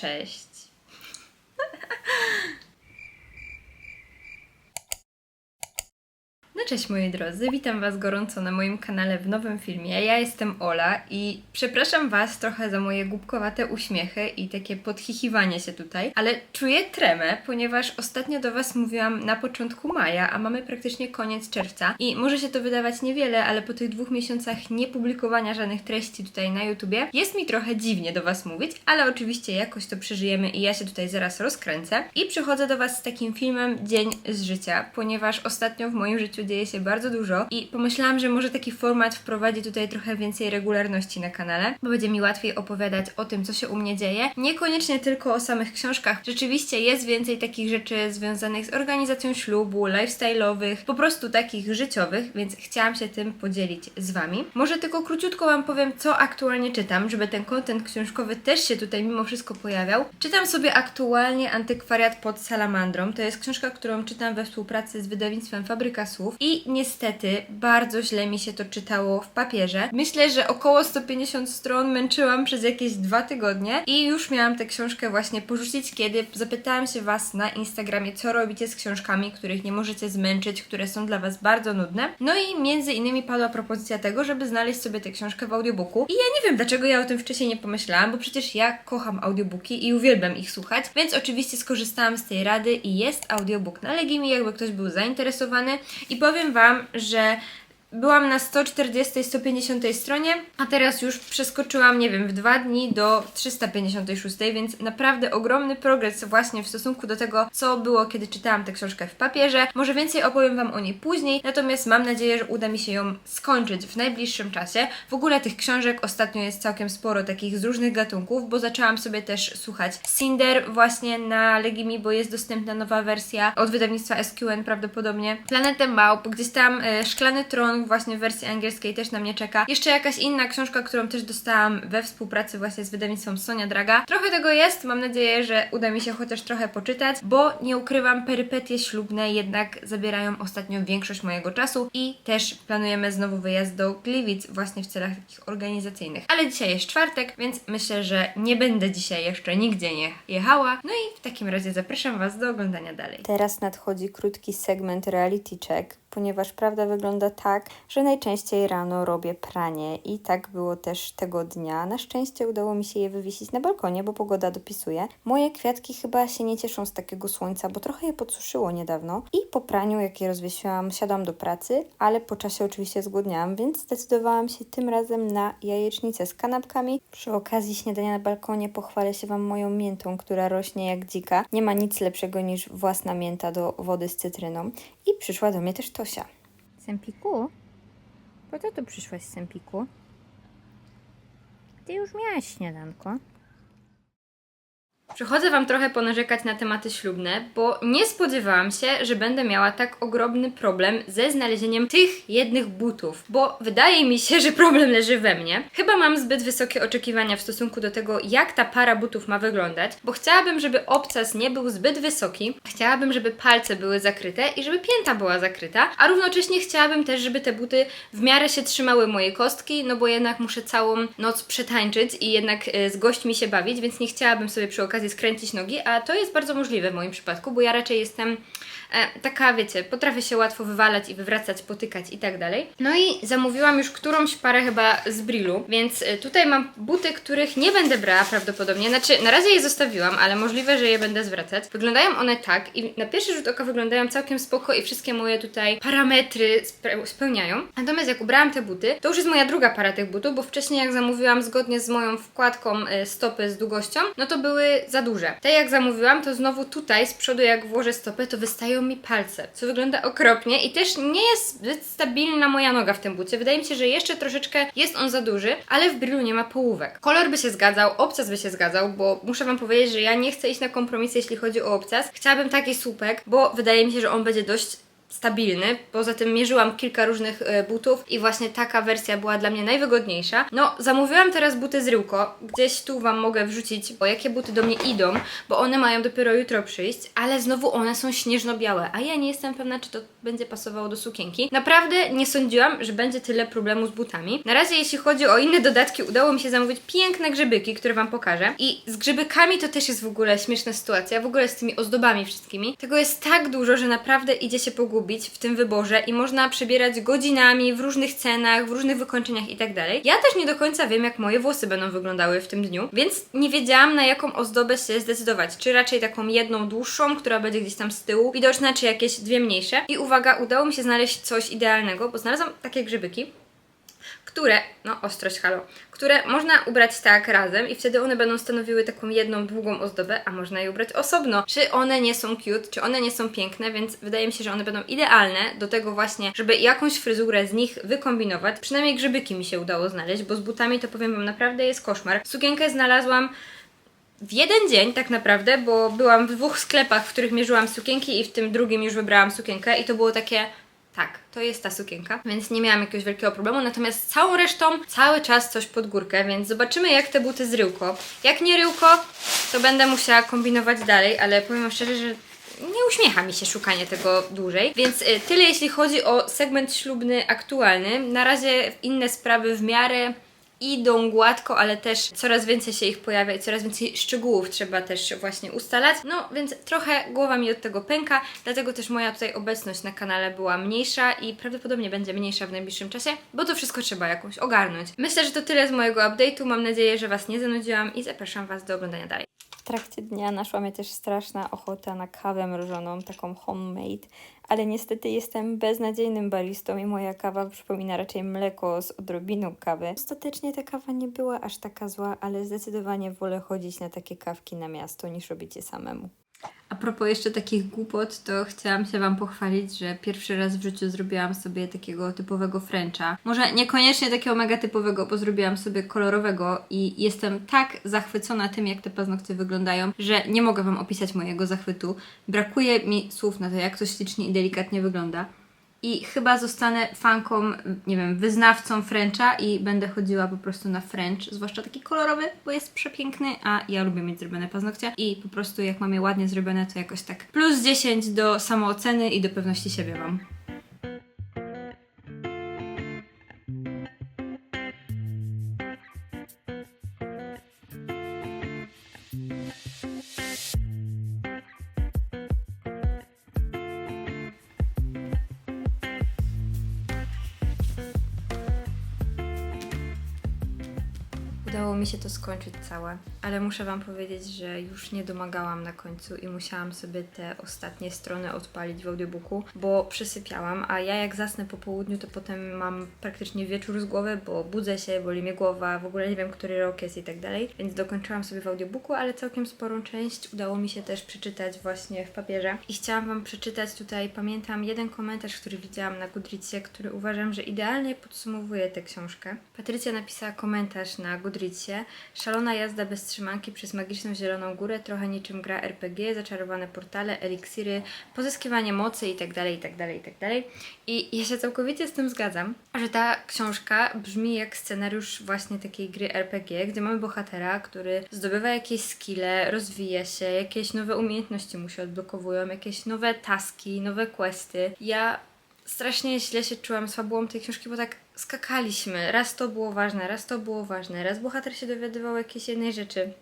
cześć. Cześć moi drodzy, witam Was gorąco na moim kanale w nowym filmie. Ja jestem Ola i przepraszam Was trochę za moje głupkowate uśmiechy i takie podchichiwanie się tutaj, ale czuję tremę, ponieważ ostatnio do Was mówiłam na początku maja, a mamy praktycznie koniec czerwca i może się to wydawać niewiele, ale po tych dwóch miesiącach niepublikowania żadnych treści tutaj na YouTubie jest mi trochę dziwnie do Was mówić, ale oczywiście jakoś to przeżyjemy i ja się tutaj zaraz rozkręcę i przychodzę do Was z takim filmem Dzień z życia, ponieważ ostatnio w moim życiu się bardzo dużo i pomyślałam, że może taki format wprowadzi tutaj trochę więcej regularności na kanale, bo będzie mi łatwiej opowiadać o tym, co się u mnie dzieje. Niekoniecznie tylko o samych książkach. Rzeczywiście jest więcej takich rzeczy związanych z organizacją ślubu, lifestyle'owych, po prostu takich życiowych, więc chciałam się tym podzielić z Wami. Może tylko króciutko Wam powiem, co aktualnie czytam, żeby ten kontent książkowy też się tutaj mimo wszystko pojawiał. Czytam sobie aktualnie Antykwariat pod Salamandrą. To jest książka, którą czytam we współpracy z wydawnictwem Fabryka Słów i niestety bardzo źle mi się to czytało w papierze. Myślę, że około 150 stron męczyłam przez jakieś dwa tygodnie i już miałam tę książkę właśnie porzucić, kiedy zapytałam się Was na Instagramie, co robicie z książkami, których nie możecie zmęczyć, które są dla Was bardzo nudne. No i między innymi padła propozycja tego, żeby znaleźć sobie tę książkę w audiobooku. I ja nie wiem, dlaczego ja o tym wcześniej nie pomyślałam, bo przecież ja kocham audiobooki i uwielbiam ich słuchać, więc oczywiście skorzystałam z tej rady i jest audiobook na Legimi, jakby ktoś był zainteresowany. I powiem Wam, że byłam na 140-150 stronie, a teraz już przeskoczyłam, nie wiem, w dwa dni do 356, więc naprawdę ogromny progres właśnie w stosunku do tego, co było, kiedy czytałam tę książkę w papierze. Może więcej opowiem Wam o niej później, natomiast mam nadzieję, że uda mi się ją skończyć w najbliższym czasie. W ogóle tych książek ostatnio jest całkiem sporo, takich z różnych gatunków, bo zaczęłam sobie też słuchać Cinder właśnie na Legimi, bo jest dostępna nowa wersja od wydawnictwa SQN prawdopodobnie. Planetę Małp, gdzieś tam e, Szklany Tron właśnie w wersji angielskiej też na mnie czeka. Jeszcze jakaś inna książka, którą też dostałam we współpracy właśnie z wydawnictwem Sonia Draga. Trochę tego jest, mam nadzieję, że uda mi się chociaż trochę poczytać, bo nie ukrywam, perypetie ślubne jednak zabierają ostatnio większość mojego czasu i też planujemy znowu wyjazd do Gliwic właśnie w celach takich organizacyjnych. Ale dzisiaj jest czwartek, więc myślę, że nie będę dzisiaj jeszcze nigdzie nie jechała. No i w takim razie zapraszam Was do oglądania dalej. Teraz nadchodzi krótki segment reality check, ponieważ prawda wygląda tak, że najczęściej rano robię pranie i tak było też tego dnia. Na szczęście udało mi się je wywiesić na balkonie, bo pogoda dopisuje. Moje kwiatki chyba się nie cieszą z takiego słońca, bo trochę je podsuszyło niedawno i po praniu, jak je rozwiesiłam, siadłam do pracy, ale po czasie oczywiście zgłodniałam, więc zdecydowałam się tym razem na jajecznicę z kanapkami. Przy okazji śniadania na balkonie pochwalę się Wam moją miętą, która rośnie jak dzika. Nie ma nic lepszego niż własna mięta do wody z cytryną. I przyszła do mnie też Tosia. Sempiku? Po co tu przyszłaś, Sempiku? Ty już miałaś śniadanko. Przychodzę Wam trochę ponarzekać na tematy ślubne, bo nie spodziewałam się, że będę miała tak ogromny problem ze znalezieniem tych jednych butów, bo wydaje mi się, że problem leży we mnie. Chyba mam zbyt wysokie oczekiwania w stosunku do tego, jak ta para butów ma wyglądać, bo chciałabym, żeby obcas nie był zbyt wysoki, chciałabym, żeby palce były zakryte i żeby pięta była zakryta, a równocześnie chciałabym też, żeby te buty w miarę się trzymały mojej kostki, no bo jednak muszę całą noc przetańczyć i jednak e, z gośćmi się bawić, więc nie chciałabym sobie przy okazji skręcić nogi, a to jest bardzo możliwe w moim przypadku, bo ja raczej jestem e, taka, wiecie, potrafię się łatwo wywalać i wywracać, potykać i tak dalej. No i zamówiłam już którąś parę chyba z Brillu, więc e, tutaj mam buty, których nie będę brała prawdopodobnie. Znaczy, na razie je zostawiłam, ale możliwe, że je będę zwracać. Wyglądają one tak i na pierwszy rzut oka wyglądają całkiem spoko i wszystkie moje tutaj parametry spełniają. Natomiast jak ubrałam te buty, to już jest moja druga para tych butów, bo wcześniej jak zamówiłam zgodnie z moją wkładką e, stopy z długością, no to były za duże. Te jak zamówiłam, to znowu tutaj z przodu jak włożę stopę, to wystają mi palce, co wygląda okropnie i też nie jest zbyt stabilna moja noga w tym bucie. Wydaje mi się, że jeszcze troszeczkę jest on za duży, ale w brillu nie ma połówek. Kolor by się zgadzał, obcas by się zgadzał, bo muszę Wam powiedzieć, że ja nie chcę iść na kompromisy, jeśli chodzi o obcas. Chciałabym taki słupek, bo wydaje mi się, że on będzie dość stabilny. Poza tym mierzyłam kilka różnych e, butów i właśnie taka wersja była dla mnie najwygodniejsza. No, zamówiłam teraz buty z Ryłko. Gdzieś tu Wam mogę wrzucić, o jakie buty do mnie idą, bo one mają dopiero jutro przyjść, ale znowu one są śnieżno-białe, a ja nie jestem pewna, czy to będzie pasowało do sukienki. Naprawdę nie sądziłam, że będzie tyle problemu z butami. Na razie, jeśli chodzi o inne dodatki, udało mi się zamówić piękne grzybyki, które Wam pokażę. I z grzybykami to też jest w ogóle śmieszna sytuacja, w ogóle z tymi ozdobami wszystkimi. Tego jest tak dużo, że naprawdę idzie się pogubić w tym wyborze i można przebierać godzinami w różnych cenach, w różnych wykończeniach i tak. Ja też nie do końca wiem, jak moje włosy będą wyglądały w tym dniu, więc nie wiedziałam, na jaką ozdobę się zdecydować. Czy raczej taką jedną dłuższą, która będzie gdzieś tam z tyłu widoczna, czy jakieś dwie mniejsze. I uwaga, udało mi się znaleźć coś idealnego, bo znalazłam takie grzybyki które, no ostrość halo, które można ubrać tak razem i wtedy one będą stanowiły taką jedną długą ozdobę, a można je ubrać osobno. Czy one nie są cute, czy one nie są piękne, więc wydaje mi się, że one będą idealne do tego właśnie, żeby jakąś fryzurę z nich wykombinować. Przynajmniej grzybyki mi się udało znaleźć, bo z butami to powiem Wam naprawdę jest koszmar. Sukienkę znalazłam w jeden dzień tak naprawdę, bo byłam w dwóch sklepach, w których mierzyłam sukienki i w tym drugim już wybrałam sukienkę i to było takie tak, to jest ta sukienka, więc nie miałam jakiegoś wielkiego problemu, natomiast całą resztą cały czas coś pod górkę, więc zobaczymy jak te buty z ryłko. Jak nie ryłko, to będę musiała kombinować dalej, ale powiem szczerze, że nie uśmiecha mi się szukanie tego dłużej. Więc y, tyle jeśli chodzi o segment ślubny aktualny. Na razie inne sprawy w miarę idą gładko, ale też coraz więcej się ich pojawia i coraz więcej szczegółów trzeba też właśnie ustalać. No więc trochę głowa mi od tego pęka, dlatego też moja tutaj obecność na kanale była mniejsza i prawdopodobnie będzie mniejsza w najbliższym czasie, bo to wszystko trzeba jakoś ogarnąć. Myślę, że to tyle z mojego update'u. Mam nadzieję, że Was nie zanudziłam i zapraszam Was do oglądania dalej. Trakcie dnia naszła mnie też straszna ochota na kawę mrożoną, taką homemade, ale niestety jestem beznadziejnym baristą i moja kawa przypomina raczej mleko z odrobiną kawy. Ostatecznie ta kawa nie była aż taka zła, ale zdecydowanie wolę chodzić na takie kawki na miasto niż robić je samemu. A propos jeszcze takich głupot, to chciałam się Wam pochwalić, że pierwszy raz w życiu zrobiłam sobie takiego typowego Frencha. Może niekoniecznie takiego mega typowego, bo zrobiłam sobie kolorowego i jestem tak zachwycona tym, jak te paznokcie wyglądają, że nie mogę Wam opisać mojego zachwytu. Brakuje mi słów na to, jak to ślicznie i delikatnie wygląda. I chyba zostanę fanką, nie wiem, wyznawcą Frencha i będę chodziła po prostu na French, zwłaszcza taki kolorowy, bo jest przepiękny, a ja lubię mieć zrobione paznokcie i po prostu jak mam je ładnie zrobione, to jakoś tak plus 10 do samooceny i do pewności siebie mam. Udało mi się to skończyć całe, ale muszę Wam powiedzieć, że już nie domagałam na końcu i musiałam sobie te ostatnie strony odpalić w audiobooku, bo przysypiałam, a ja jak zasnę po południu, to potem mam praktycznie wieczór z głowy, bo budzę się, boli mnie głowa, w ogóle nie wiem, który rok jest i tak dalej, więc dokończyłam sobie w audiobooku, ale całkiem sporą część udało mi się też przeczytać właśnie w papierze i chciałam Wam przeczytać tutaj, pamiętam jeden komentarz, który widziałam na Goodreadsie, który uważam, że idealnie podsumowuje tę książkę. Patrycja napisała komentarz na Goodreadsie, szalona jazda bez trzymanki przez magiczną zieloną górę, trochę niczym gra RPG, zaczarowane portale, eliksiry, pozyskiwanie mocy itd., itd., itd. I ja się całkowicie z tym zgadzam, że ta książka brzmi jak scenariusz właśnie takiej gry RPG, gdzie mamy bohatera, który zdobywa jakieś skille, rozwija się, jakieś nowe umiejętności mu się odblokowują, jakieś nowe taski, nowe questy. Ja strasznie źle się czułam z fabułą tej książki, bo tak skakaliśmy. Raz to było ważne, raz to było ważne, raz bohater się dowiadywał jakiejś jednej rzeczy.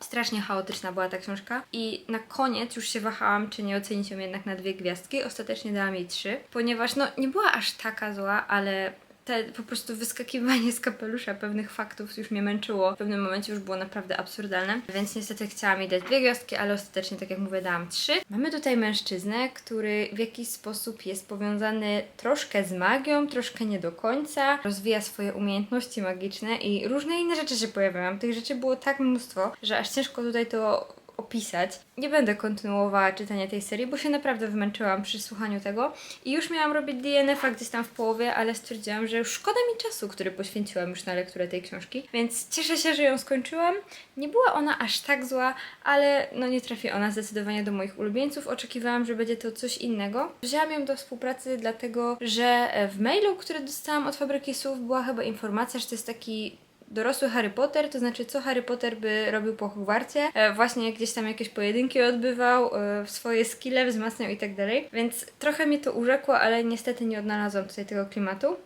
Strasznie chaotyczna była ta książka i na koniec już się wahałam, czy nie ocenić ją jednak na dwie gwiazdki. Ostatecznie dałam jej trzy, ponieważ no nie była aż taka zła, ale te po prostu wyskakiwanie z kapelusza pewnych faktów już mnie męczyło. W pewnym momencie już było naprawdę absurdalne, więc niestety chciałam jej dać dwie gwiazdki, ale ostatecznie, tak jak mówię, dałam trzy. Mamy tutaj mężczyznę, który w jakiś sposób jest powiązany troszkę z magią, troszkę nie do końca, rozwija swoje umiejętności magiczne i różne inne rzeczy się pojawiają. Tych rzeczy było tak mnóstwo, że aż ciężko tutaj to opisać. Nie będę kontynuowała czytania tej serii, bo się naprawdę wymęczyłam przy słuchaniu tego i już miałam robić DNF-a gdzieś tam w połowie, ale stwierdziłam, że już szkoda mi czasu, który poświęciłam już na lekturę tej książki, więc cieszę się, że ją skończyłam. Nie była ona aż tak zła, ale no nie trafi ona zdecydowanie do moich ulubieńców. Oczekiwałam, że będzie to coś innego. Wzięłam ją do współpracy dlatego, że w mailu, który dostałam od Fabryki Słów była chyba informacja, że to jest taki dorosły Harry Potter, to znaczy co Harry Potter by robił po Hogwarcie. E, właśnie gdzieś tam jakieś pojedynki odbywał, e, swoje skille wzmacniał i tak dalej. Więc trochę mnie to urzekło, ale niestety nie odnalazłam tutaj tego klimatu.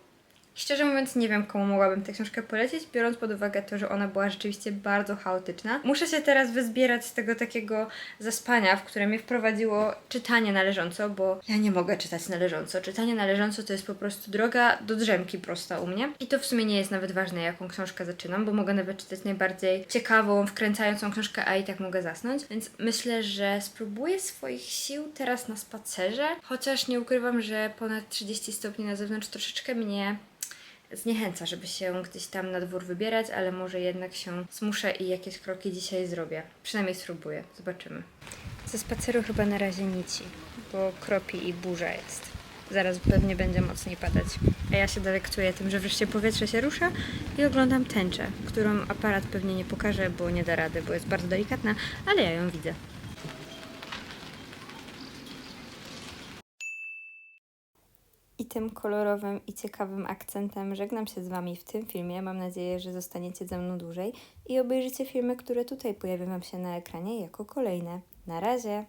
Szczerze mówiąc, nie wiem, komu mogłabym tę książkę polecić, biorąc pod uwagę to, że ona była rzeczywiście bardzo chaotyczna. Muszę się teraz wyzbierać z tego takiego zaspania, w które mnie wprowadziło czytanie należąco, bo ja nie mogę czytać należąco. Czytanie należąco to jest po prostu droga do drzemki prosta u mnie. I to w sumie nie jest nawet ważne, jaką książkę zaczynam, bo mogę nawet czytać najbardziej ciekawą, wkręcającą książkę, a i tak mogę zasnąć. Więc myślę, że spróbuję swoich sił teraz na spacerze, chociaż nie ukrywam, że ponad 30 stopni na zewnątrz troszeczkę mnie zniechęca, żeby się gdzieś tam na dwór wybierać, ale może jednak się zmuszę i jakieś kroki dzisiaj zrobię. Przynajmniej spróbuję, zobaczymy. Ze spaceru chyba na razie nici, bo kropi i burza jest. Zaraz pewnie będzie mocniej padać. A ja się delektuję tym, że wreszcie powietrze się rusza i oglądam tęczę, którą aparat pewnie nie pokaże, bo nie da rady, bo jest bardzo delikatna, ale ja ją widzę. Tym kolorowym i ciekawym akcentem żegnam się z Wami w tym filmie. Mam nadzieję, że zostaniecie ze mną dłużej i obejrzycie filmy, które tutaj pojawią Wam się na ekranie jako kolejne. Na razie!